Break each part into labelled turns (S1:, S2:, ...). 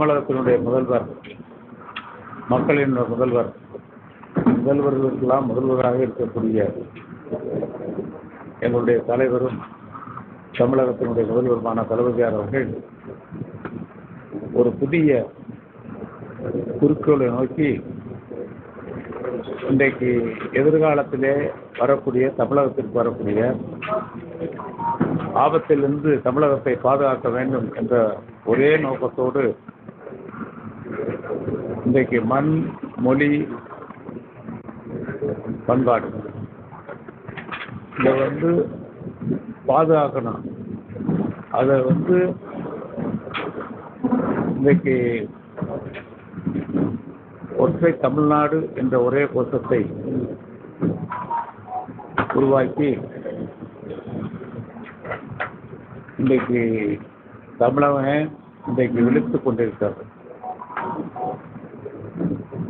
S1: தமிழகத்தினுடைய முதல்வர் மக்களின் முதல்வர் முதல்வர்களுக்கெல்லாம் முதல்வராக இருக்கக்கூடிய எங்களுடைய தலைவரும் தமிழகத்தினுடைய முதல்வருமான தளபதியார் அவர்கள் ஒரு புதிய குறிக்கோளை நோக்கி இன்றைக்கு எதிர்காலத்திலே வரக்கூடிய தமிழகத்திற்கு வரக்கூடிய ஆபத்திலிருந்து தமிழகத்தை பாதுகாக்க வேண்டும் என்ற ஒரே நோக்கத்தோடு இன்றைக்கு மண் மொழி பண்பாடு. இதை வந்து பாதுகாக்கணும். அதை வந்து இன்றைக்கு ஒற்றை தமிழ்நாடு என்ற ஒரே கோஷத்தை உருவாக்கி இன்றைக்கு தமிழகம் இன்றைக்கு விழித்து கொண்டிருக்கிறது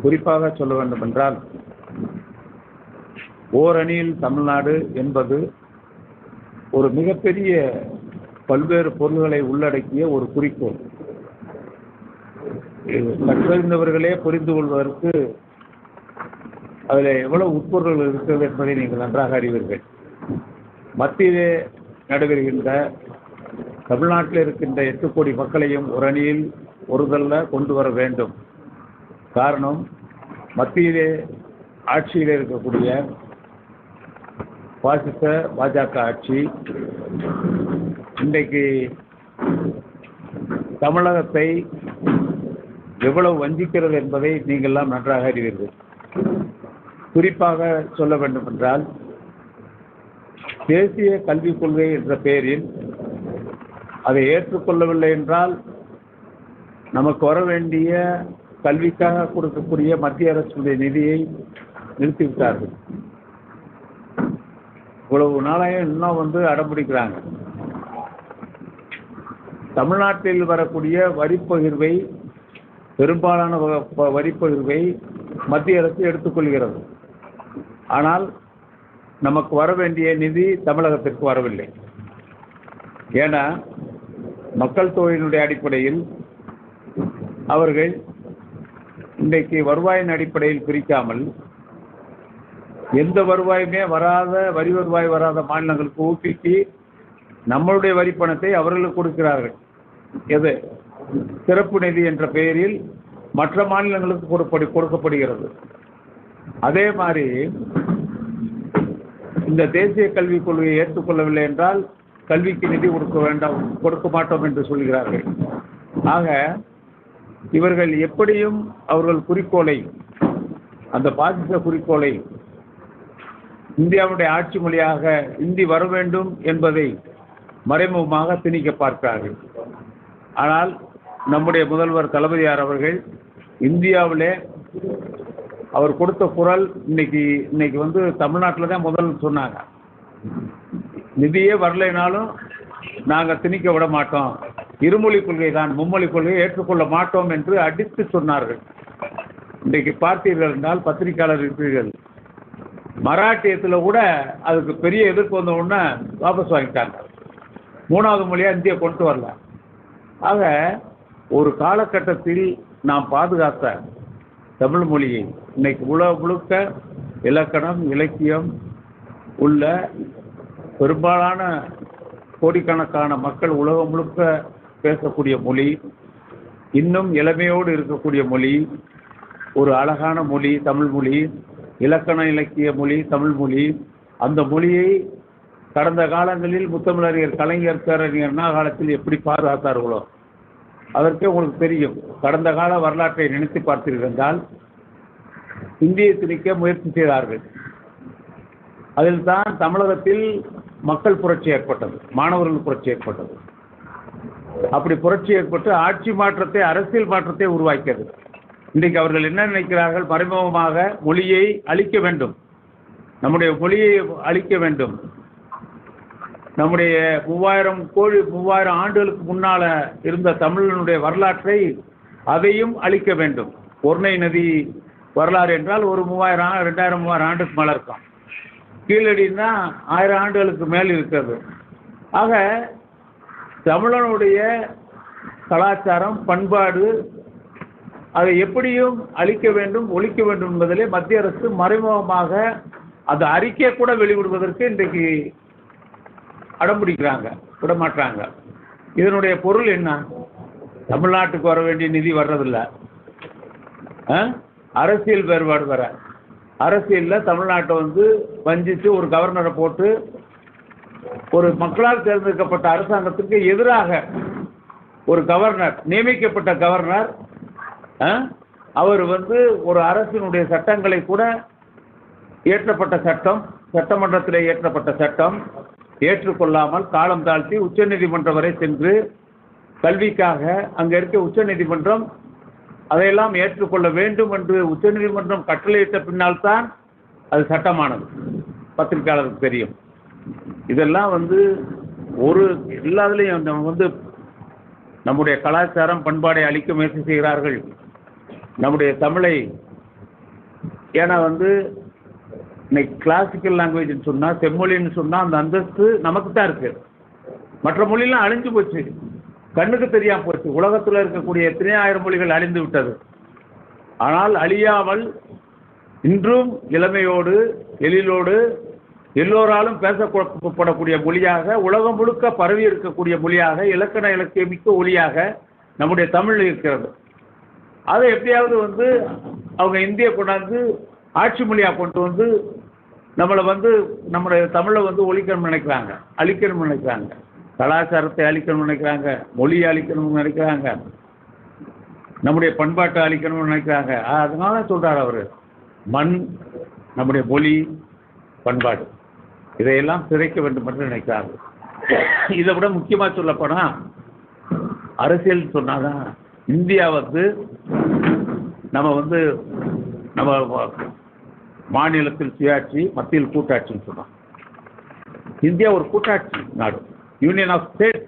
S1: குறிப்பாக சொல்ல வேண்டும் என்றால் ஓரணியில் தமிழ்நாடு என்பது ஒரு மிகப்பெரிய பல்வேறு பொருள்களை உள்ளடக்கிய ஒரு குறிக்கோள். கற்றறிந்தவர்களே புரிந்து கொள்வதற்கு அதில் எவ்வளவு உட்பொருள்கள் இருக்கிறது என்பதை நீங்கள் நன்றாக அறிவீர்கள். மத்தியிலே நடைபெறுகின்ற தமிழ்நாட்டில் இருக்கின்ற எட்டு கோடி மக்களையும் ஒரு அணியில் ஒருதல்ல கொண்டு வர வேண்டும். காரணம் மத்தியிலே ஆட்சியில் இருக்கக்கூடிய பாசிச பாஜக ஆட்சி. இன்றைக்கு தமிழகத்தை எவ்வளவு வஞ்சிக்கிறது என்பதை நீங்கள்லாம் நன்றாக அறிவீர்கள். குறிப்பாக சொல்ல வேண்டும் என்றால் தேசிய கல்விக் கொள்கை என்ற பெயரில் அதை ஏற்றுக்கொள்ளவில்லை என்றால் நமக்கு வர வேண்டிய கல்விக்காக கொடுக்கக்கூடிய மத்திய அரசுடைய நிதியை நிறுத்திவிட்டார்கள். இவ்வளவு நாளாக இன்னும் வந்து அடம்பிடிக்கிறாங்க. தமிழ்நாட்டில் வரக்கூடிய வரிப்பகிர்வை பெரும்பாலான வரிப்பகிர்வை மத்திய அரசு எடுத்துக்கொள்கிறது. ஆனால் நமக்கு வர வேண்டிய நிதி தமிழகத்திற்கு வரவில்லை. ஏன்னா மக்கள் தொகையினுடைய அடிப்படையில் அவர்கள் இன்றைக்கு வருவாயின் அடிப்படையில் பிரிக்காமல் எந்த வருவாயுமே வராத வரி வருவாய் வராத மாநிலங்களுக்கு ஊக்குவித்து நம்மளுடைய வரி பணத்தை அவர்களுக்கு கொடுக்கிறார்கள். எது? சிறப்பு நிதி என்ற பெயரில் மற்ற மாநிலங்களுக்கு கொடுப்படி கொடுக்கப்படுகிறது. அதே மாதிரி இந்த தேசிய கல்விக் கொள்கையை ஏற்றுக்கொள்ளவில்லை என்றால் கல்விக்கு நிதி கொடுக்க வேண்டாம் கொடுக்க மாட்டோம் என்று சொல்கிறார்கள். ஆக இவர்கள் எப்படியும் அவர்கள் குறிக்கோளை அந்த பாதித்த குறிக்கோளை இந்தியாவுடைய ஆட்சி மொழியாக இந்தி வர வேண்டும் என்பதை மறைமுகமாக திணிக்க பார்க்கிறார்கள். ஆனால் நம்முடைய முதல்வர் தளபதியார் அவர்கள் இந்தியாவிலே அவர் கொடுத்த குரல் இன்னைக்கு இன்னைக்கு வந்து தமிழ்நாட்டில் தான் முதல் சொன்னாங்க. நிதியே வரலைனாலும் நாங்கள் திணிக்க விட மாட்டோம். இருமொழி கொள்கை தான் மும்மொழி கொள்கையை ஏற்றுக்கொள்ள மாட்டோம் என்று அடித்து சொன்னார்கள். இன்றைக்கு பார்த்தீர்கள் என்றால் பத்திரிகையாளர் இருக்கிறீர்கள் மராட்டியத்தில் கூட அதுக்கு பெரிய எதிர்ப்பு வந்த உடனே வாபஸ் வாங்கிட்டாங்க. மூணாவது மொழியாக இந்தியை கொண்டு வரல. ஆக ஒரு காலகட்டத்தில் நாம் பாதுகாத்த தமிழ் மொழியை இன்னைக்கு உலக முழுக்க இலக்கணம் இலக்கியம் உள்ள பெரும்பாலான கோடிக்கணக்கான மக்கள் உலகம் முழுக்க பேசக்கூடிய மொழி இன்னும் இளமையோடு இருக்கக்கூடிய மொழி ஒரு அழகான மொழி தமிழ் மொழி இலக்கண இலக்கிய மொழி தமிழ் மொழி அந்த மொழியை கடந்த காலங்களில் முத்தமிழறிஞர் கலைஞர் பேரறிஞர் காலத்தில் எப்படி பாதுகாத்தார்களோ அதற்கே உங்களுக்கு தெரியும். கடந்த கால வரலாற்றை நினைத்து பார்த்திருந்தால் இந்திய இந்தியை திணிக்க முயற்சி செய்தார்கள். அதில்தான் தமிழகத்தில் மக்கள் புரட்சி ஏற்பட்டது மாணவர்கள் புரட்சி ஏற்பட்டது. அப்படி புரட்சி ஏற்பட்டு ஆட்சி மாற்றத்தை அரசியல் மாற்றத்தை உருவாக்கியது. இன்றைக்கு அவர்கள் என்ன நினைக்கிறார்கள்? மறைமுகமாக மொழியை அழிக்க வேண்டும். நம்முடைய மொழியை அழிக்க வேண்டும். நம்முடைய மூவாயிரம் கோழி மூவாயிரம் ஆண்டுகளுக்கு முன்னால இருந்த தமிழனுடைய வரலாற்றை அதையும் அழிக்க வேண்டும். ஒருணை நதி வரலாறு என்றால் ஒரு மூவாயிரம் ரெண்டாயிரம் மூவாயிரம் ஆண்டுக்கு மேலே இருக்கும். கீழடின்னா ஆயிரம் ஆண்டுகளுக்கு மேல் இருக்கிறது. ஆக தமிழனுடைய கலாச்சாரம் பண்பாடு அதை எப்படியும் அழிக்க வேண்டும் ஒழிக்க வேண்டும் என்பதிலே மத்திய அரசு மறைமுகமாக அந்த அறிக்கை கூட வெளிவிடுவதற்கு இன்றைக்கு அடம்பிடிக்கிறாங்க விட மாட்டாங்க இதனுடைய பொருள் என்ன? தமிழ்நாட்டுக்கு வர வேண்டிய நிதி வர்றதில்ல. ஆ? அரசியல் வேறுபாடு வர. அரசியலில் தமிழ்நாட்டை வந்து வஞ்சித்து ஒரு கவர்னரை போட்டு ஒரு மக்களால் தேர்ந்தெடுக்கப்பட்ட அரசாங்கத்துக்கு எதிராக ஒரு கவர்னர் நியமிக்கப்பட்ட கவர்னர் ஆ? அவர் வந்து ஒரு அரசினுடைய சட்டங்களை கூட இயற்றப்பட்ட சட்டம் சட்டமன்றத்தில் இயற்றப்பட்ட சட்டம் ஏற்றுக்கொள்ளாமல் காலம் தாழ்த்தி உச்சநீதிமன்றம் வரை சென்று கல்விக்காக அங்கே இருக்க உச்சநீதிமன்றம் அதையெல்லாம் ஏற்றுக்கொள்ள வேண்டும் என்று உச்சநீதிமன்றம் கட்டளையிட்ட பின்னால் தான் அது சட்டமானது பத்திரிகையாளருக்கு தெரியும் இதெல்லாம் வந்து ஒரு எல்லாத்துலேயும் நம்ம வந்து நம்முடைய கலாச்சாரம் பண்பாடை அழிக்க முயற்சி செய்கிறார்கள். நம்முடைய தமிழை ஏன்னா வந்து இன்னைக்கு கிளாசிக்கல் லாங்குவேஜ்னு சொன்னால் செம்மொழின்னு சொன்னால் அந்த அந்தஸ்து நமக்கு தான் இருக்குது மற்ற மொழிலாம் அழிஞ்சு போச்சு. கண்ணுக்கு தெரியாம போச்சு. உலகத்தில் இருக்கக்கூடிய எத்தனை ஆயிரம் மொழிகள் அழிந்து விட்டது. ஆனால் அழியாமல் இன்றும் இளமையோடு எழிலோடு எல்லோராலும் பேசப்படக்கூடிய மொழியாக உலகம் முழுக்க பரவி இருக்கக்கூடிய மொழியாக இலக்கண இலக்கியமிக்க ஒளியாக நம்முடைய தமிழ் இருக்கிறது. அதை எப்படியாவது வந்து அவங்க இந்தியை கொண்டாந்து ஆட்சி மொழியாக கொண்டு வந்து நம்மளை வந்து நம்மளுடைய தமிழை வந்து ஒழிக்கணும்னு நினைக்கிறாங்க அழிக்கணும்னு நினைக்கிறாங்க. கலாச்சாரத்தை அழிக்கணும்னு நினைக்கிறாங்க மொழியை அழிக்கணும்னு நினைக்கிறாங்க நம்முடைய பண்பாட்டை அழிக்கணும்னு நினைக்கிறாங்க. அதனால சொல்றார் அவர் மண் நம்முடைய மொழி பண்பாடு. இதையெல்லாம் சிதைக்க வேண்டும் என்று நினைக்கிறார்கள் இதை விட முக்கியமாக சொல்லப்போனால் அரசியல் சொன்னாதான் இந்தியா வந்து நம்ம வந்து நம்ம மாநிலத்தில் சுயாட்சி மத்தியில் கூட்டாட்சின்னு சொன்னோம். இந்தியா ஒரு கூட்டாட்சி நாடு யூனியன் ஆஃப் ஸ்டேட்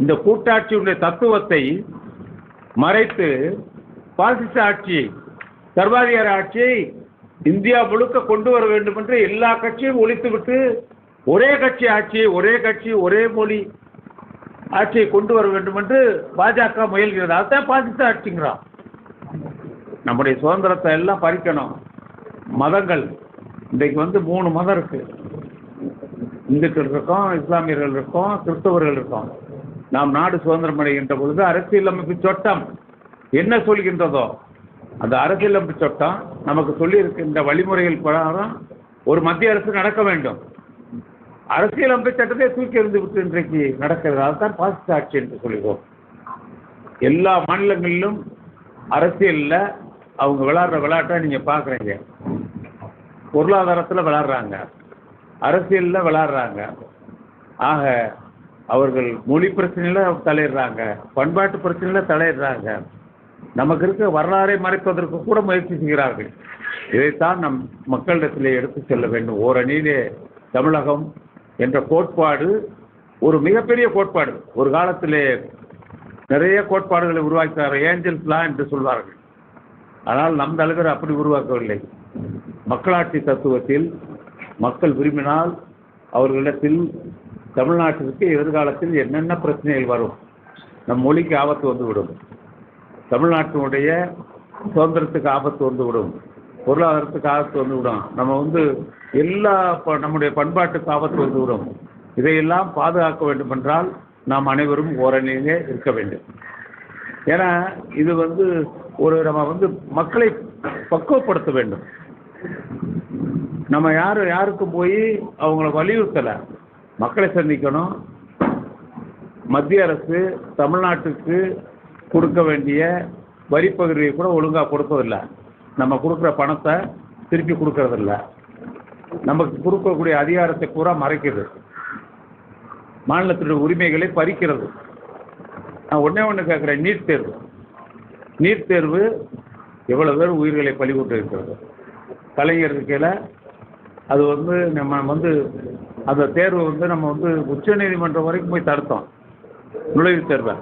S1: இந்த கூட்டாட்சியுடைய தத்துவத்தை மறைத்து பாசிச ஆட்சியை சர்வாதிகார ஆட்சியை இந்தியா முழுக்க கொண்டு வர வேண்டும் என்று எல்லா கட்சியும் ஒழித்துவிட்டு ஒரே கட்சி ஆட்சி ஒரே கட்சி ஒரே மொழி ஆட்சியை கொண்டு வர வேண்டும் என்று பாஜக முயல்கிறது. அதுதான் பாகிஸ்தான் ஆட்சிங்கிறான். நம்முடைய சுதந்திரத்தை எல்லாம் பறிக்கணும். மதங்கள். இன்றைக்கு வந்து மூணு மதம் இருக்கு. இந்துக்கள் இருக்கோம் இஸ்லாமியர்கள் இருக்கோம் கிறிஸ்தவர்கள் இருக்கோம். நாம் நாடு சுதந்திரம் அடைகின்ற பொழுது அரசியலமைப்பு சட்டம் என்ன சொல்கின்றதோ அந்த அரசியலமைப்பு சட்டம் நமக்கு சொல்லியிருக்கின்ற வழிமுறைகள் பிரகாரம் ஒரு மத்திய அரசு நடக்க வேண்டும். அரசியலமைப்பு சட்டத்தை தூக்கி எறிந்து விட்டு இன்றைக்கு நடக்கிறது. அதுதான் பாசிச ஆட்சி என்று சொல்லுவோம் எல்லா மாநிலங்களிலும் அரசியலில் அவங்க விளாடுற விளையாட்டை நீங்கள் பார்க்குறீங்க பொருளாதாரத்தில் விளாட்றாங்க. அரசியலில் விளாட்றாங்க. ஆக அவர்கள் மொழி பிரச்சனையில் தலையிடுறாங்க. பண்பாட்டு பிரச்சனையில் தலையிடுறாங்க. நமக்கு இருக்க வரலாறை மறைப்பதற்கு கூட முயற்சி செய்கிறார்கள். இதைத்தான் நம் மக்களிடத்திலே எடுத்து செல்ல வேண்டும். ஓரணியிலே தமிழகம் என்ற கோட்பாடு ஒரு மிகப்பெரிய கோட்பாடு. ஒரு காலத்திலே நிறைய கோட்பாடுகளை உருவாக்கினார் ஏஞ்சல் லா என்று சொல்வார்கள். ஆனால் நம் தலைவர் அப்படி உருவாக்கவில்லை. மக்களாட்சி தத்துவத்தில் மக்கள் விரும்பினால் அவர்களிடத்தில் தமிழ்நாட்டிற்கு எதிர்காலத்தில் என்னென்ன பிரச்சனைகள் வரும்? நம் மொழிக்கு ஆபத்து வந்துவிடும். தமிழ்நாட்டினுடைய சுதந்திரத்துக்கு ஆபத்து வந்துவிடும் பொருளாதாரத்துக்கு ஆபத்து வந்துவிடும். நம்ம வந்து எல்லா ப- நம்முடைய பண்பாட்டுக்கு ஆபத்து வந்துவிடும். இதையெல்லாம் பாதுகாக்க வேண்டும் என்றால் நாம் அனைவரும் ஓரணியிலே இருக்க வேண்டும். ஏன்னா இது வந்து ஒரு நம்ம வந்து மக்களை பக்குவப்படுத்த வேண்டும். நம்ம யாரும் யாருக்கும் போய் அவங்கள வலியுறுத்தலை. மக்களை சந்திக்கணும். மத்திய அரசு தமிழ்நாட்டுக்கு கொடுக்க வேண்டிய வரிப்பகுதியை கூட ஒழுங்காக கொடுப்பதில்ல. நம்ம கொடுக்குற பணத்தை திருப்பி கொடுக்கறதில்ல. நமக்கு கொடுக்கக்கூடிய அதிகாரத்தை பூரா மறைக்கிறது. மாநிலத்தினுடைய உரிமைகளை பறிக்கிறது. நான் ஒன்றே ஒன்று கேட்குறேன் நீட் தேர்வு. நீட் தேர்வு எவ்வளோ பேர் உயிர்களை பறிகொண்டு இருக்கிறது கலைஞர் அது வந்து நம்ம வந்து அந்த தேர்வு வந்து நம்ம வந்து உச்சநீதிமன்றம் வரைக்கும் போய் தடுத்தோம். நுழைவுத் தேர்வை.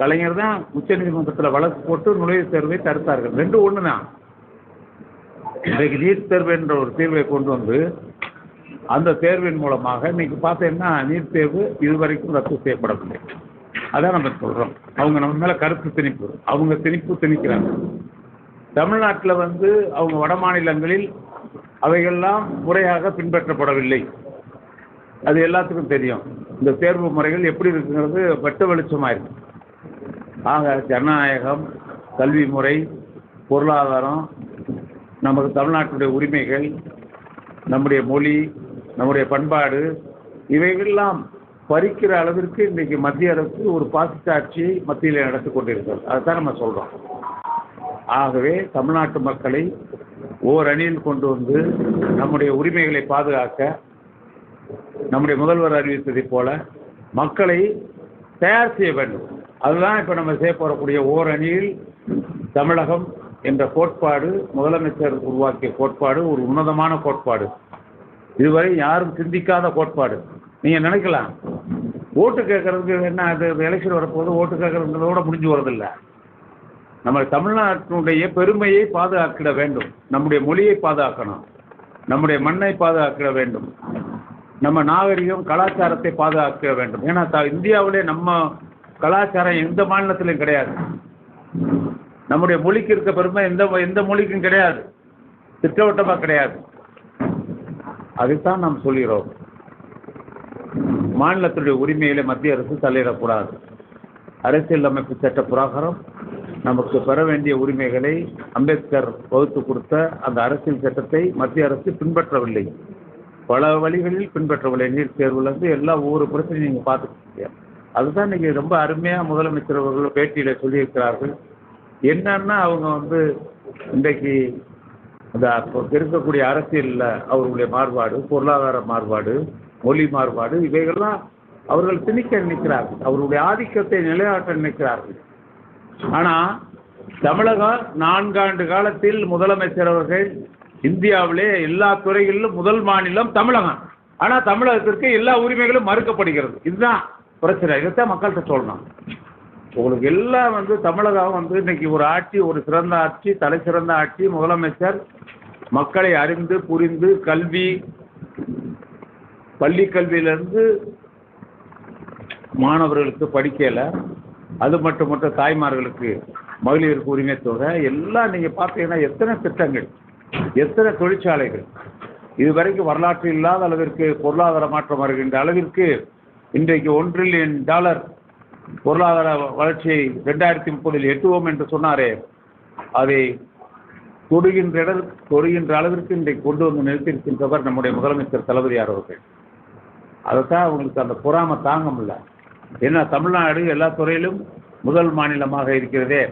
S1: கலைஞர் தான் உச்சநீதிமன்றத்தில் வழக்கு போட்டு நுழைவுத் தேர்வை தடுத்தார்கள். ரெண்டு ஒன்று தான் இன்றைக்கு நீட் தேர்வு என்ற ஒரு தீர்வை கொண்டு வந்து அந்த தேர்வின் மூலமாக இன்னைக்கு பார்த்தீங்கன்னா நீட் தேர்வு இதுவரைக்கும் ரத்து செய்யப்படவில்லை. அதான் நம்ம சொல்கிறோம் அவங்க நம்ம மேலே கருத்து திணிப்பு. அவங்க திணிப்பு திணிக்கிறாங்க. தமிழ்நாட்டில் வந்து அவங்க வட மாநிலங்களில் அவைகள்லாம் முறையாக பின்பற்றப்படவில்லை. அது எல்லாத்துக்கும் தெரியும். இந்த தேர்வு முறைகள் எப்படி இருக்குங்கிறது வெட்ட வெளிச்சமாக இருக்கு ஆக ஜனநாயகம் கல்வி முறை பொருளாதாரம் நமது தமிழ்நாட்டுடைய உரிமைகள் நம்முடைய மொழி நம்முடைய பண்பாடு இவைகள்லாம் பறிக்கிற அளவிற்கு இன்றைக்கு மத்திய அரசு ஒரு பாசிட்டாட்சியை மத்தியில் நடத்தி கொண்டிருக்கிறது. அதுதான் நம்ம சொல்கிறோம் ஆகவே தமிழ்நாட்டு மக்களை ஓர் அணியில் கொண்டு வந்து நம்முடைய உரிமைகளை பாதுகாக்க நம்முடைய முதல்வர் அறிவித்ததைப் போல மக்களை தயார் செய்ய வேண்டும். அதுதான் இப்போ நம்ம செய்ய போகக்கூடிய ஓரணியில் தமிழகம் என்ற கோட்பாடு முதலமைச்சர் உருவாக்கிய கோட்பாடு ஒரு உன்னதமான கோட்பாடு. இதுவரை யாரும் சிந்திக்காத கோட்பாடு. நீங்கள் நினைக்கலாம். ஓட்டு கேட்கறதுக்கு என்ன அது எலெக்ஷன் வரப்போது ஓட்டு கேட்கறதுங்கிறதோட முடிஞ்சு வரதில்லை நம்ம தமிழ்நாட்டினுடைய பெருமையை பாதுகாக்கிட வேண்டும். நம்முடைய மொழியை பாதுகாக்கணும். நம்முடைய மண்ணை பாதுகாக்கிட வேண்டும். நம்ம நாகரிகம் கலாச்சாரத்தை பாதுகாக்க வேண்டும். ஏன்னா த- இந்தியாவிலே நம்ம கலாச்சாரம் எந்த மாநிலத்திலும் கிடையாது. நம்முடைய மொழிக்கு இருக்க பெருமை எந்த எந்த மொழிக்கும் கிடையாது. திட்டவட்டமாக கிடையாது. அதைத்தான் நாம் சொல்கிறோம். மாநிலத்துடைய உரிமையில மத்திய அரசு தலையிடக்கூடாது. அரசியல் அமைப்பு சட்ட பிரகாரம் நமக்கு பெற வேண்டிய உரிமைகளை அம்பேத்கர் வகுத்து கொடுத்த அந்த அரசியல் சட்டத்தை மத்திய அரசு பின்பற்றவில்லை. பல வழிகளில் பின்பற்றவில்லை. நீட் தேர்வுலேருந்து எல்லா ஒவ்வொரு பிரச்சனையும் நீங்கள் பார்த்துக்கிட்டீங்க. அதுதான் இன்றைக்கி ரொம்ப அருமையாக முதலமைச்சர் அவர்கள் பேட்டியில் சொல்லியிருக்கிறார்கள். என்னன்னா அவங்க வந்து இன்றைக்கு இந்த இருக்கக்கூடிய அரசியலில் அவர்களுடைய மாறுபாடு பொருளாதார மாறுபாடு மொழி மாறுபாடு இவைகள்லாம் அவர்கள் திணிக்க நினைக்கிறார்கள். அவருடைய ஆதிக்கத்தை நிலைநாட்ட நினைக்கிறார்கள். ஆனால் தமிழகம் நான்காண்டு காலத்தில் முதலமைச்சர் அவர்கள் இந்தியாவிலே எல்லா துறைகளிலும் முதல் மாநிலம் தமிழகம். ஆனால் தமிழகத்திற்கு எல்லா உரிமைகளும் மறுக்கப்படுகிறது. இதுதான் பிரச்சனை. இதைத்தான் மக்கள்கிட்ட சொல்லணும். உங்களுக்கு எல்லாம் வந்து தமிழகம் வந்து இன்னைக்கு ஒரு ஆட்சி ஒரு சிறந்த ஆட்சி தலை சிறந்த ஆட்சி முதலமைச்சர் மக்களை அறிந்து புரிந்து கல்வி பள்ளி கல்வியிலிருந்து மாணவர்களுக்கு படிக்கல. அது மட்டும் மட்டும் தாய்மார்களுக்கு மகளிருக்கு உரிமை தொகை. எல்லாம் நீங்க பார்த்தீங்கன்னா எத்தனை திட்டங்கள் எத்தனை தொழிற்சாலைகள் இதுவரைக்கும் வரலாற்று இல்லாத அளவிற்கு பொருளாதார மாற்றம் வருகின்ற அளவிற்கு இன்றைக்கு ஒன்றில்லியன் டாலர் பொருளாதார வளர்ச்சியை ரெண்டாயிரத்தி முப்பதில் எட்டுவோம் என்று சொன்னாரே. அதை தொடுகின்ற இட தொடுகின்ற அளவிற்கு இன்றைக்கு கொண்டு வந்து நிறுத்தியிருக்கின்றவர் நம்முடைய முதலமைச்சர் தளபதியார் அவர்கள். அதைத்தான் அவங்களுக்கு அந்த பொறாமை தாங்க முடியல ஏன்னா தமிழ்நாடு எல்லா துறையிலும் முதல் மாநிலமாக இருக்கிறதே.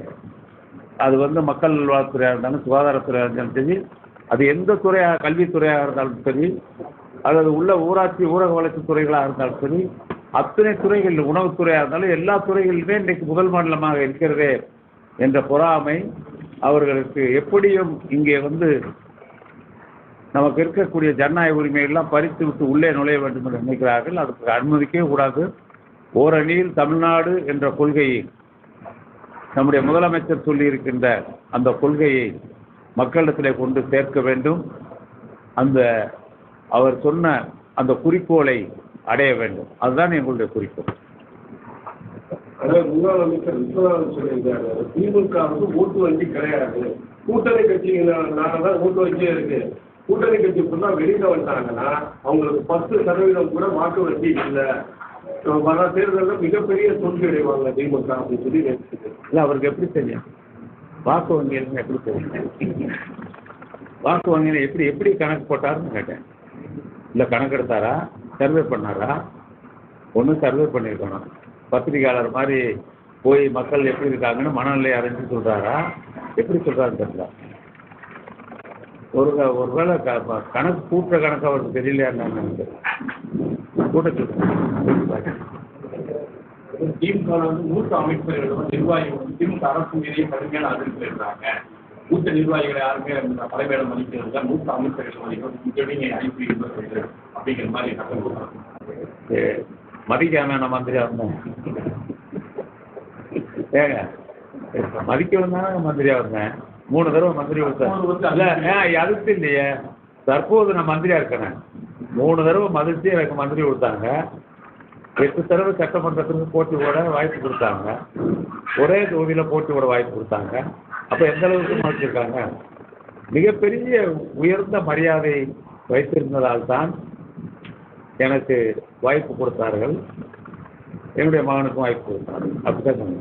S1: அது வந்து மக்கள் நல்வாழ்வுத்துறையாக இருந்தாலும் சுகாதாரத்துறையாக இருந்தாலும் சரி அது எந்த துறையாக கல்வித்துறையாக இருந்தாலும் சரி அல்லது உள்ள ஊராட்சி ஊரக வளர்ச்சி துறைகளாக இருந்தாலும் சரி அத்தனை துறைகள் உணவுத்துறையாக இருந்தாலும் எல்லா துறைகளிலுமே இன்றைக்கு முதல் மாநிலமாக இருக்கிறதே என்ற பொறாமை அவர்களுக்கு எப்படியும் இங்கே வந்து நமக்கு இருக்கக்கூடிய ஜனநாயக உரிமையெல்லாம் பறித்து விட்டு உள்ளே நுழைய வேண்டும் என்று நினைக்கிறார்கள். அதுக்கு அனுமதிக்கவே கூடாது. ஓரணியில் தமிழ்நாடு என்ற கொள்கையை நம்முடைய முதலமைச்சர் சொல்லியிருக்கின்ற அந்த கொள்கையை மக்களிடத்திலே கொண்டு சேர்க்க வேண்டும். அந்த அவர் சொன்ன அந்த குறிக்கோளை அடைய வேண்டும். அதுதான் எங்களுடைய குறிக்கோள்.
S2: முன்னாள் அமைச்சர் விஸ்வநாதன் சொல்லியிருக்காரு. திமுக வந்து ஓட்டு வங்கி கிடையாது. கூட்டணி கட்சிகளால தான் ஓட்டு வங்கியே இருக்கு. கூட்டணி கட்சி ஃபுல்லா வெளியில வந்துட்டாங்கன்னா அவங்களுக்கு பத்து சதவீதம் கூட வாக்கு வங்கி இல்லை. வர தேர்தலில் மிகப்பெரிய தோல்வி அடைவாங்க திமுக அப்படின்னு சொல்லி
S1: இல்லை அவருக்கு எப்படி தெரியும்? வாக்கு வங்கியில் எப்படி தெரியும்? வாக்கு வங்கியில் எப்படி எப்படி கணக்கு போட்டாருன்னு கேட்டேன். இல்லை கணக்கெடுத்தாரா? சர்வே பண்ணாரா? ஒன்றும் சர்வே பண்ணியிருக்கணும் பத்திரிகையாளர் மாதிரி போய் மக்கள் எப்படி இருக்காங்கன்னு மனநிலை அறிஞ்சு சொல்கிறாரா எப்படி சொல்கிறாருன்னு தெரியல. ஒரு ஒருவேளை க கணக்கு கூட்டுற கணக்கு அவருக்கு தெரியலையா என்னன்னு கூட்ட சொல்லுங்க
S3: திமுக வந்து மூத்த அமைச்சர்கள் வந்து நிர்வாகிகள் திமுக அரசு மீறிய கடுமையான அதிர்ச்சி இருக்கிறாங்க மூத்த நிர்வாகிகளை யாருமே அந்த தலைமையில மதிக்கிறது மூத்த அமைச்சர்கள் மதிக்கிறது அனுப்பி அப்படிங்கிற மாதிரி கட்டம் கொடுக்குறாங்க
S1: மதிக்காம நான் மந்திரியா இருந்தேன் ஏங்க மதிக்கணும் தானே மந்திரியா இருந்தேன் மூணு தடவை மந்திரி ஏன் அதுக்கு இல்லையே. தற்போது நான் மந்திரியா இருக்கேன். மூணு தடவை மதிச்சு எனக்கு மந்திரி கொடுத்தாங்க. எட்டு தடவை சட்டமன்றத்துக்கு போட்டி போட வாய்ப்பு கொடுத்தாங்க. ஒரே தொகுதியில் போட்டி போட வாய்ப்பு கொடுத்தாங்க. அப்போ எந்த அளவுக்கு மதிச்சிருக்காங்க மிகப்பெரிய உயர்ந்த மரியாதை வைத்திருந்ததால் தான் எனக்கு வாய்ப்பு கொடுத்தார்கள். என்னுடைய மகனுக்கும் வாய்ப்பு கொடுத்தார்கள்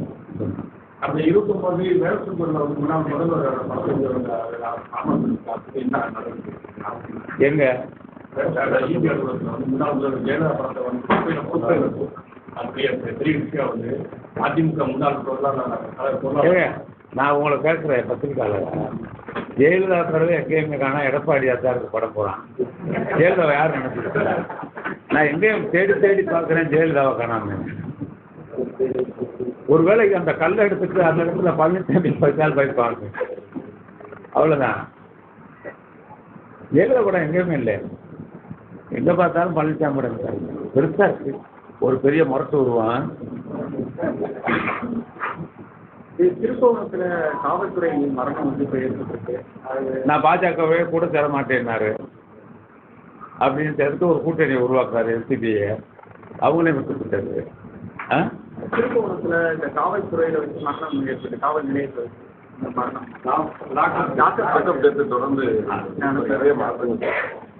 S3: இருக்கும்போது முன்னாள் முதல்வர் படத்தில் என்ன நடந்தது
S1: எங்க?
S3: அதிமுக முன்னாள் பொருளாதார
S1: நான் உங்களை கேட்குறேன் பத்திரிக்கையாளர் ஜெயலலிதா தடவை எங்கேயுமே காணா எடப்பாடி அத்தாருக்கு படம் போகிறான் ஜெயலலிதாவை யார் நினைச்சிருக்கா நான் எங்கேயும் தேடி தேடி பார்க்குறேன் ஜெயலலிதாவை காணாம. ஒருவேளை அந்த கல்லை எடுத்துட்டு அந்த இடத்துல பழனிசாமி பைசால் பைப்பாங்க அவ்வளோதான் ஜெயலலிதா படம் எங்கேயுமே இல்லை. எங்கே பார்த்தாலும் பழனிசாமி படம் பெருசாக இருக்கு. ஒரு பெரிய முரட்டு உருவான்
S3: திருக்கோணத்துல காவல்துறை மரணம் வந்து இப்போ ஏற்பட்டிருக்கு. அது
S1: நான் பாஜகவே கூட சேர மாட்டேன்னாரு. அப்படின்னு தெரிஞ்சு ஒரு கூட்டணியை உருவாக்குறாரு எல்சிபியை அவங்களே விட்டுவிட்டது ஆ?
S3: திருக்கோணத்துல இந்த காவல்துறையில வச்சு மரணம் ஏற்பட்டு காவல் நிலையத்தில் இந்த மரணம். டாக்டர்
S2: தொடர்ந்து நிறைய மாற்றங்கள்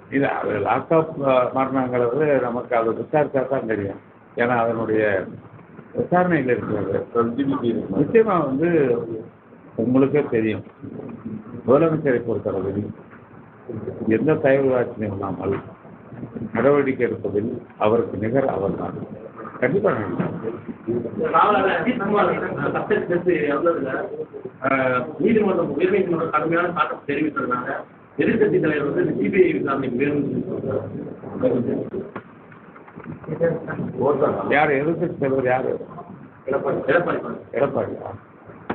S1: இது அது லாக்அப் மரணங்கிறது நமக்கு அது விசாரிச்சா தான் தெரியும். ஏன்னா அதனுடைய விசாரணையில் இருக்கிறது. நிச்சயமா வந்து உங்களுக்கே தெரியும். முதலமைச்சரை பொறுத்தளவில் எந்த தயவுதாட்சியம் இல்லாமல் நடவடிக்கை எடுப்பதில் அவருக்கு நிகர் அவர் தான் கண்டிப்பாக
S3: நீதிமன்றம் உயர்நீதிமன்றம் கடுமையான தாக்கம் தெரிவித்திருந்தாங்க எதிர்கட்சி தலைவர் வந்து சிபிஐ விசாரணைக்கு வேணும்னு
S1: யார்? எதிர்க்கட்சி தலைவர் யார்?
S3: எடப்பாடி.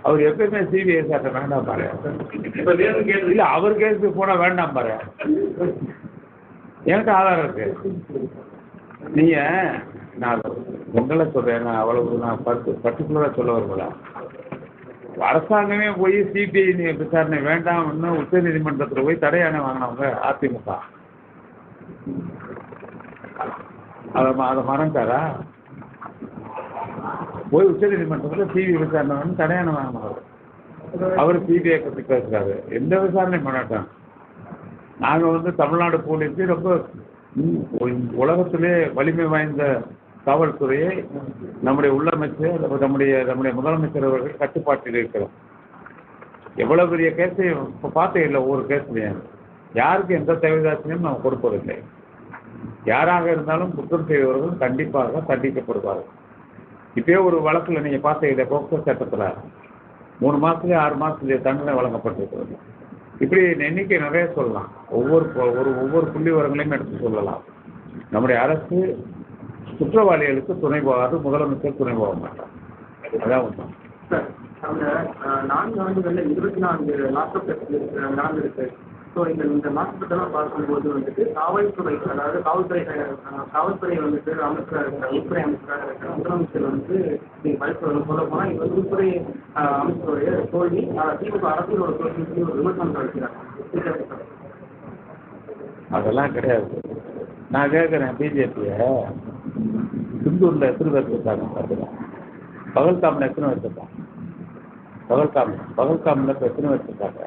S1: அவர் எப்பயுமே சிபிஐ சாட்ட வேண்டாம் பாரு.
S3: இப்ப வேணும் கேட்டு
S1: இல்ல அவர் கேஸுக்கு போனா வேண்டாம் பாரு. எனக்கு ஆதாரம் இருக்கு. நீங்க நான் உங்களை சொல்றேன் நான் அவ்வளவு நான் பர்டி பர்டிகுலரா சொல்ல வருவல அரசாங்கமே போய் சிபிஐ விசாரணை வேண்டாம்னு உச்ச நீதிமன்றத்தில் போய் தடையான வாங்கினவங்க அதிமுக. அதை அதை மறந்தாரா போய் உச்ச நீதிமன்றத்தில் சிபிஐ விசாரணை வந்து தடையான அவர் சிபிஐ பற்றி பேசுறாரு. எந்த விசாரணையும் பண்ணாட்டான். நாங்கள் வந்து தமிழ்நாடு போலீஸு ரொம்ப உலகத்திலே வலிமை வாய்ந்த காவல்துறையை நம்முடைய உள்ளமைச்சர் நம்முடைய நம்முடைய முதலமைச்சர் அவர்கள் கட்டுப்பாட்டில் இருக்கிறோம். எவ்வளவு பெரிய கேஸையும் இப்போ பார்த்தே இல்லை ஒவ்வொரு கேஸ்லையும் யாருக்கு எந்த தேவைதாசனையும் நாம் கொடுப்பதில்லை. யாராக இருந்தாலும் குற்றம் செய்தவர்கள் கண்டிப்பாக தண்டிக்கப்படுவார்கள். இப்பயே ஒரு வழக்கில் நீங்கள் பார்த்த இல்லை போக்சோ சட்டத்தில் மூணு மாதத்துலேயே ஆறு மாதத்துலேயே தண்டனை வழங்கப்பட்டிருக்கிறது. இப்படி எண்ணிக்கை நிறைய சொல்லலாம். ஒவ்வொரு ஒரு ஒவ்வொரு புள்ளி விவரங்களையும் எடுத்து சொல்லலாம். நம்முடைய அரசு குற்றவாளிகளுக்கு துணை போகாது முதலமைச்சர் துணை போக மாட்டார். அதான் உண்மை.
S3: நான்கு ஆண்டுகள்ல இருபத்தி நான்கு லாக்அப் நடந்திருக்கு ஸோ இந்த இந்த மாற்றத்தெல்லாம் பார்க்கும்போது வந்துட்டு காவல்துறை அதாவது காவல்துறை காவல்துறை வந்துட்டு அமைச்சராக இருக்கிற உள்துறை அமைச்சராக இருக்கிற முதலமைச்சர் வந்து நீங்கள் படிப்பு சொல்ல போனால் இது வந்து உள்துறை அமைச்சருடைய தோல்வி திமுக அரசியலோட தோல்வி ஒரு விமர்சனம் வைக்கிறாங்க
S1: அதெல்லாம் கிடையாது. நான் கேட்குறேன் பிஜேபியை. சிந்தூரில் எத்தனை பேர் இருக்காங்க பார்த்துக்கலாம் பகல்காமில் எத்தனை பேர் இருக்காங்க? பகல்காம் பகல்காமில் இப்போ எத்தனை பேர் இருக்காங்க?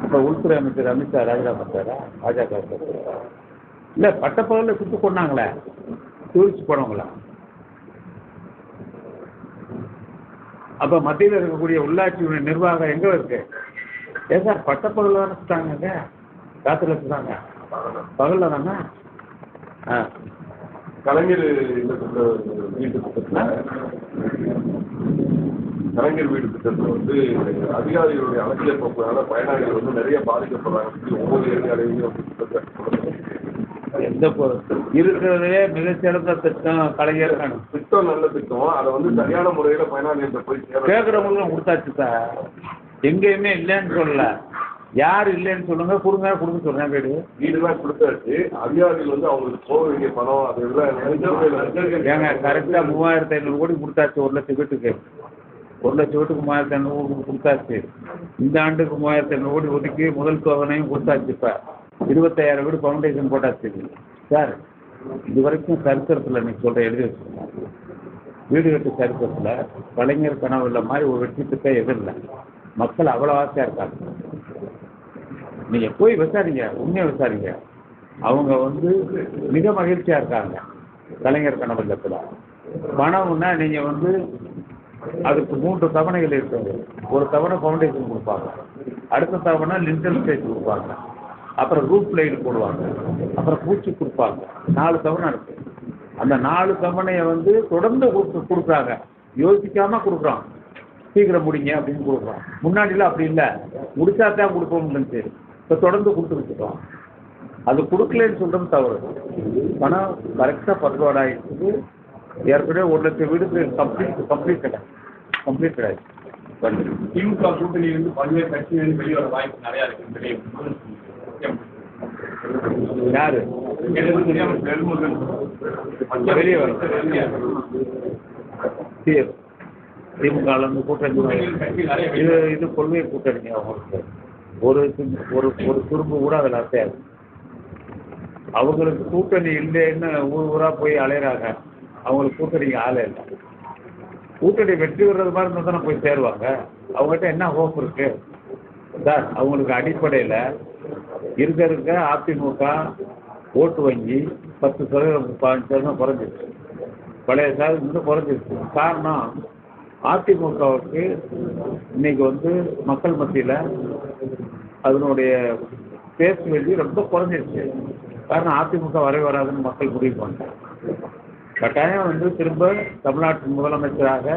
S1: இப்போ உள்துறை அமைச்சர் அமித்ஷா ராஜினாமா பண்ணாரா பாஜக இல்லை பட்டப்பகலில் சுட்டு கொண்டாங்களே டூரிஸ்ட் போனவங்களா அப்போ மத்தியில் இருக்கக்கூடிய உள்ளாட்சி நிர்வாகம் எங்கே இருக்கு ஏன் சார் பட்டப்பகலில் தானே சுட்டாங்க ராத்திரில சுட்டாங்க பகலில் தானே ஆ
S2: கலைஞர் இந்த திட்டம், வீட்டு திட்டத்துல கலைஞர் வீடு திட்டத்துல வந்து அதிகாரிகளுடைய அலட்சிய போக்குனால பயனாளிகள் வந்து நிறைய பாதிக்கப்படுறாங்க. ஒவ்வொரு ஏரியாலையும்
S1: எந்த இருக்கிறதுலே மிகச்சிறந்த திட்டம் கலைஞர்
S2: திட்டம் நல்ல திட்டம். அதை வந்து சரியான முறையில பயனாளிகிட்ட போய்
S1: கேட்குறவங்களும் கொடுத்தாச்சு சார். எங்கேயுமே இல்லைன்னு சொல்லல. யார் இல்லைன்னு சொல்லுங்க கொடுங்க கொடுக்க சொல்றேன் வீடு.
S2: வீடுலாம் கொடுத்தாச்சு. அதிகாரிகள் வந்து அவங்களுக்கு போக வேண்டிய பணம் அது எல்லாம்
S1: ஏங்க கரெக்டாக மூவாயிரத்தி ஐநூறு கோடி கொடுத்தாச்சு ஒரு லட்சம் வீட்டுக்கு. ஒரு லட்சம் வீட்டுக்கு மூவாயிரத்தி ஐநூறு கொடுத்தாச்சு. இந்த ஆண்டுக்கு மூவாயிரத்தி ஐநூறு கோடி ஒதுக்கி முதல் தவணையும் கொடுத்தாச்சு இப்போ. இருபத்தாயிரம் வீடு ஃபவுண்டேஷன் போட்டாச்சு. சார் இது வரைக்கும் சரித்திரத்தில் நீங்கள் சொல்கிற எழுதி வச்சுருக்கேன் வீடு கட்டு சரித்திரத்தில் கலைஞர் கனவு இல்லை மாதிரி ஒரு வெற்றி திட்டம் எதுவும் இல்லை. மக்கள் அவ்வளோ ஆசையாக இருக்காங்க. நீங்கள் போய் விசாரிங்க உண்மையை விசாரிங்க. அவங்க வந்து மிக மகிழ்ச்சியாக இருக்காங்க. கலைஞர் கனவு இல்லத்தில். பணம்னா நீங்கள் வந்து அதுக்கு மூன்று தவணைகள் இருக்குது. ஒரு தவணை ஃபவுண்டேஷன் கொடுப்பாங்க. அடுத்த தவணை லிண்டல் ஸ்டேஜ் கொடுப்பாங்க. அப்புறம் ரூப் லைட் போடுவாங்க. அப்புறம் பூச்சி கொடுப்பாங்க. நாலு தவணை இருக்கு. அந்த நாலு தவணையை வந்து தொடர்ந்து கொடுத்து கொடுக்குறாங்க. யோசிக்காம கொடுக்குறோம் சீக்கிரம் முடிங்க அப்படின்னு கொடுக்குறோம் முன்னாடிலாம் அப்படி இல்லை. முடிச்சா தான் இருந்துச்சு இப்போ தொடர்ந்து கொடுத்துருக்கோம் அது கொடுக்கலன்னு சொல்கிறது தவறு. பணம் கரெக்டாக பர்வாட் ஏற்கனவே ஒரு லட்சம் வீடுக்கு கம்ப்ளீட் கம்ப்ளீட் கிடையாது. கம்ப்ளீட் கிடையாது.
S3: திமுக கூட்டணியிலிருந்து பல்வேறு கட்சிகள் வெளிவர வாய்ப்பு நிறைய இருக்கு.
S1: யாரு? வெளியே வரும் சரி. திமுகல இருந்து கூட்டணி இது இது கொள்கை கூட்டணி அவங்களுக்கு ஒரு ஒரு ஒரு துரும்பு கூட அதில் அசையாது. அவங்களுக்கு கூட்டணி இல்லைன்னு ஊர் ஊரா போய் அலையிறாங்க. அவங்களுக்கு கூட்டணிக்கு ஆளே இல்லை. கூட்டணி வெற்றி பெறது மாதிரி இருந்தால் தானே போய் சேருவாங்க. அவங்ககிட்ட என்ன ஹோப் இருக்கு? சார் அவங்களுக்கு அடிப்படையில் இருக்க இருக்க அதிமுக ஓட்டு வங்கி பத்து சதவீதம் பதினஞ்சு சதவீதம் குறைஞ்சிருச்சு. பழைய சார் இன்னும் குறைஞ்சிருச்சு. காரணம் அதிமுகவுக்கு இன்னைக்கு வந்து மக்கள் மத்தியில் அதனுடைய பேச்சு வேண்டி ரொம்ப குறைஞ்சிருச்சு. காரணம் அதிமுக வரவே வராதுன்னு மக்கள் முடிவு பண்ணிட்டாங்க. கட்டாயம் வந்து திரும்ப தமிழ்நாட்டின் முதலமைச்சராக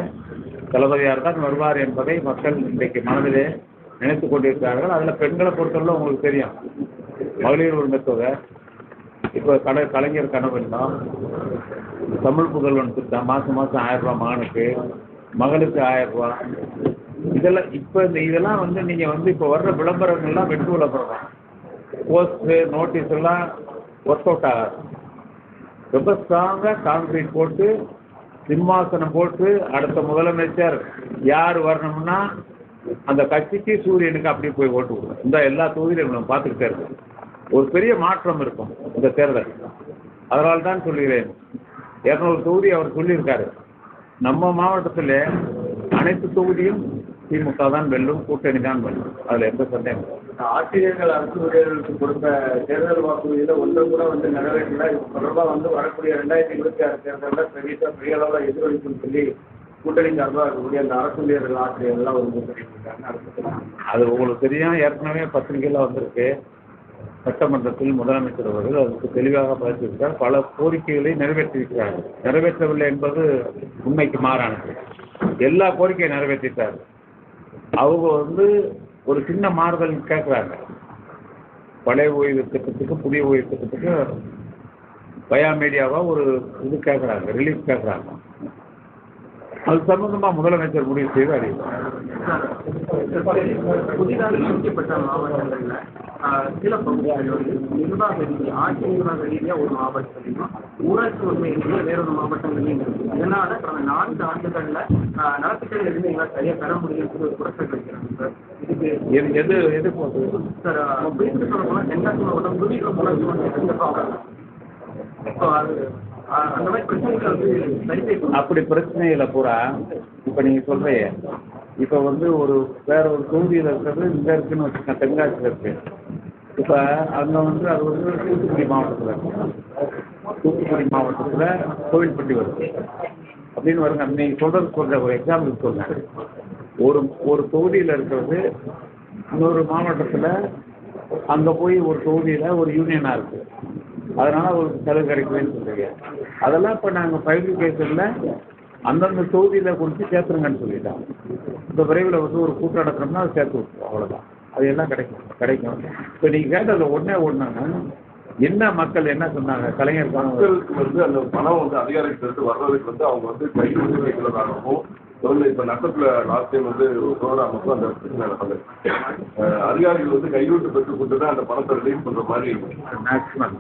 S1: தளபதியார் தான் வருவார் என்பதை மக்கள் இன்றைக்கு மனதிலே நினைத்து கொண்டிருக்கிறார்கள். அதில் பெண்களை பொறுத்தவரை உங்களுக்கு தெரியும். மகளிர் உரிமை தொகை இப்போ கலை கலைஞர் கனவெல்லாம் தமிழ் புகழ்வன் திட்டம். மாதம் மாதம் ஆயிரம் ரூபாய் மகனுக்கு மகளுக்கு ஆயிரம் ரூபாய். இதெல்லாம் இப்போ இந்த இதெல்லாம் வந்து நீங்கள் வந்து இப்போ வர்ற விளம்பரங்கள்லாம் வெட்டு விளம்பரம் போஸ்ட்டு நோட்டீஸ் எல்லாம் ஒர்க் அவுட் ஆகாது. ரொம்ப ஸ்ட்ராங்காக கான்கிரீட் போட்டு சிம்மாசனம் போட்டு அடுத்த முதலமைச்சர் யார் வரணும்னா அந்த கட்சிக்கு சூரியனுக்கு அப்படியே போய் ஓட்டு விடுவோம் இந்த எல்லா தொகுதியிலும் நம்ம பார்த்துக்கிட்டே இருக்கோம். ஒரு பெரிய மாற்றம் இருக்கும் இந்த தேர்தல். அதனால தான் சொல்கிறேன் இரநூறு தொகுதி அவர் சொல்லியிருக்காரு. நம்ம மாவட்டத்தில் அனைத்து தொகுதியும் திமுக தான் வெல்லும் கூட்டணி தான் வெல்லும். அதில் எந்த சந்தேகம்.
S4: ஆசிரியர்கள் அரசு ஊழியர்களுக்கு கொடுத்த தேர்தல் வாக்குறுதியில ஒன்றை கூட வந்து நிறைவேற்றல. இது தொடர்பாக வந்து வரக்கூடிய ரெண்டாயிரத்தி இருபத்தி ஆறு தேர்தலில் பெரிய பெரிய அளவில் எதிரொலிக்கும் சொல்லி கூட்டணி சார்பாக இருக்கக்கூடிய அந்த அரசு ஊழியர்கள் ஆசிரியர்கள்லாம் ஒரு அரசு
S1: அது உங்களுக்கு தெரியும். ஏற்கனவே பத்திரிகையில் வந்திருக்கு. சட்டமன்றத்தில் முதலமைச்சர் அவர்கள் அதுக்கு தெளிவாக பதிவிட்டார் பல கோரிக்கைகளை நிறைவேற்றியிருக்கிறார்கள். நிறைவேற்றவில்லை என்பது உண்மைக்கு மாறானது. எல்லா கோரிக்கையும் நிறைவேற்றிட்டார். அவங்க வந்து ஒரு சின்ன மாறுதல் கேட்குறாங்க பழைய ஓய்வு திட்டத்துக்கு புதிய ஓய்வு திட்டத்துக்கு பயா மீடியாவாக ஒரு இது கேட்குறாங்க ரிலீஃப் கேட்குறாங்க அது சம்பந்தமாக முதலமைச்சர் முடிவு செய்து அறிவிப்பார்
S4: புதிதாக இணைக்கப்பட்ட மாவட்டங்கள்ல சில பகுதிகளில் நிர்வாக ரீதியாக ஆட்சி நிர்வாக ரீதியாக ஒரு மாவட்டத்திலையும் ஊராட்சி ரீதியாக வேறொரு மாவட்டங்களையும் இருக்கு இதனால கடந்த நான்கு ஆண்டுகள்ல நலத்திட்டங்கள் எதுவுமே எங்களால் சரியா பெற முடியும்னு ஒரு குறைச்சல் வைக்கிறாங்க சார். இதுக்கு
S1: எது எது எது போகுது?
S4: சார் சொல்ல போனால் தென்காசி மாவட்டம் புதிய ஊராட்சி ஒன்றியம் சிறப்பாக இப்போ அது வந்து
S1: அப்படி பிரச்சனைகளை பூரா இப்போ நீங்கள் சொல்கிறீங்க இப்போ வந்து ஒரு வேற ஒரு தொகுதியில் இருக்கிறது இங்கே இருக்குன்னு வச்சுக்கோங்க தென்காசியில் இருக்கு. இப்போ அங்கே வந்து அது வந்து தூத்துக்குடி மாவட்டத்தில் இருக்கு. தூத்துக்குடி மாவட்டத்தில் கோவில்பட்டி வருது. அப்படின்னு வருங்க. நீங்கள் சொல்றது கொஞ்சம் ஒரு எக்ஸாம்பிள் சொல்றேன். ஒரு ஒரு தொகுதியில் இருக்கிறது இன்னொரு மாவட்டத்தில் அங்கே போய் ஒரு தொகுதியில் ஒரு யூனியனாக இருக்குது அதனால ஒரு செலவு கிடைக்குதுன்னு சொல்றீங்க. அதெல்லாம் இப்போ நாங்கள் பைபிளிகேஷனில் அந்தந்த தொகுதியில் குறித்து சேர்த்துருங்கன்னு சொல்லிட்டோம். இந்த விரைவில் வந்து ஒரு கூட்டம் நடக்கணும்னா அதை சேர்த்து விட்டுருவோம் அவ்வளோதான் அது எல்லாம் கிடைக்கும் கிடைக்கும். இப்போ நீங்கள் கேட்டதில் ஒன்றே ஒன்றுங்க என்ன மக்கள் என்ன சொன்னாங்க? கலைஞர்
S2: மக்களுக்கு வந்து அந்த பணம் வந்து அதிகாரிகிட்ட வர்றதுக்கு வந்து அவங்க வந்து கைது வைக்கிறதாகவும் வந்து இப்ப நட்டத்துல லாஸ்ட் டைம் வந்து கொரோனா மட்டும் அந்த பிரச்சனை நடந்தது அதிகாரிகள் வந்து கையூட்டு பெற்று கொண்டு தான் அந்த பணத்தை ரிலீஸ் பண்ற மாதிரி
S1: மேக்ஸிமம்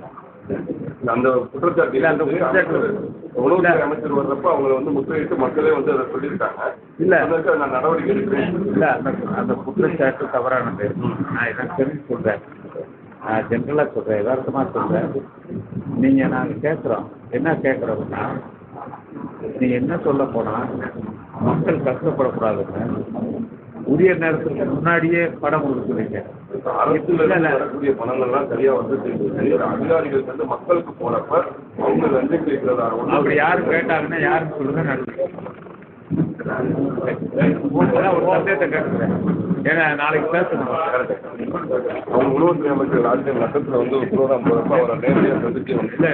S2: அந்த குற்றச்சாட்டு
S1: இல்ல, அந்த குற்றச்சாட்டு-
S2: உணவுத்துறை அமைச்சர் வர்றப்ப அவங்களை வந்து முற்றுகையிட்டு மக்களே வந்து அதை சொல்லியிருக்காங்க.
S1: இல்ல.
S2: அதற்கு நான் நடவடிக்கை எடுக்கிறேன்.
S1: இல்லை அந்த அந்த குற்றச்சாட்டு தவறானது. நான் எனக்கு தெரிஞ்சு சொல்கிறேன் நான் ஜென்ரலாக சொல்கிறேன் யதார்த்தமாக சொல்கிறேன் நீங்கள் நாங்கள் கேட்குறோம் என்ன கேட்குறோம்னா நீங்கள் என்ன சொல்ல போனால் மக்கள் கஷ்டப்படக்கூடாதுங்க. உரிய நேரத்துக்கு முன்னாடியே படம் கொடுக்குறீங்க
S2: அரசுல. வரக்கூடிய பணங்கள்லாம் சரியா வந்து அதிகாரிகள் வந்து மக்களுக்கு போறப்ப அவங்க லஞ்சம் கேட்கிறதா
S1: அப்படி யார் கேட்டாங்கன்னா யாருன்னு சொல்லுங்க அதான் ஒரு சந்தேகத்தை கேட்குறேன் ஏன்னா நாளைக்கு பேசணும்.
S2: அவங்க உணவுத்துறை அமைச்சர் ராஜ்யம் நட்டத்துல வந்து உத்தரவாதம் போறப்ப அவரை நேரடியாக
S1: இல்லை.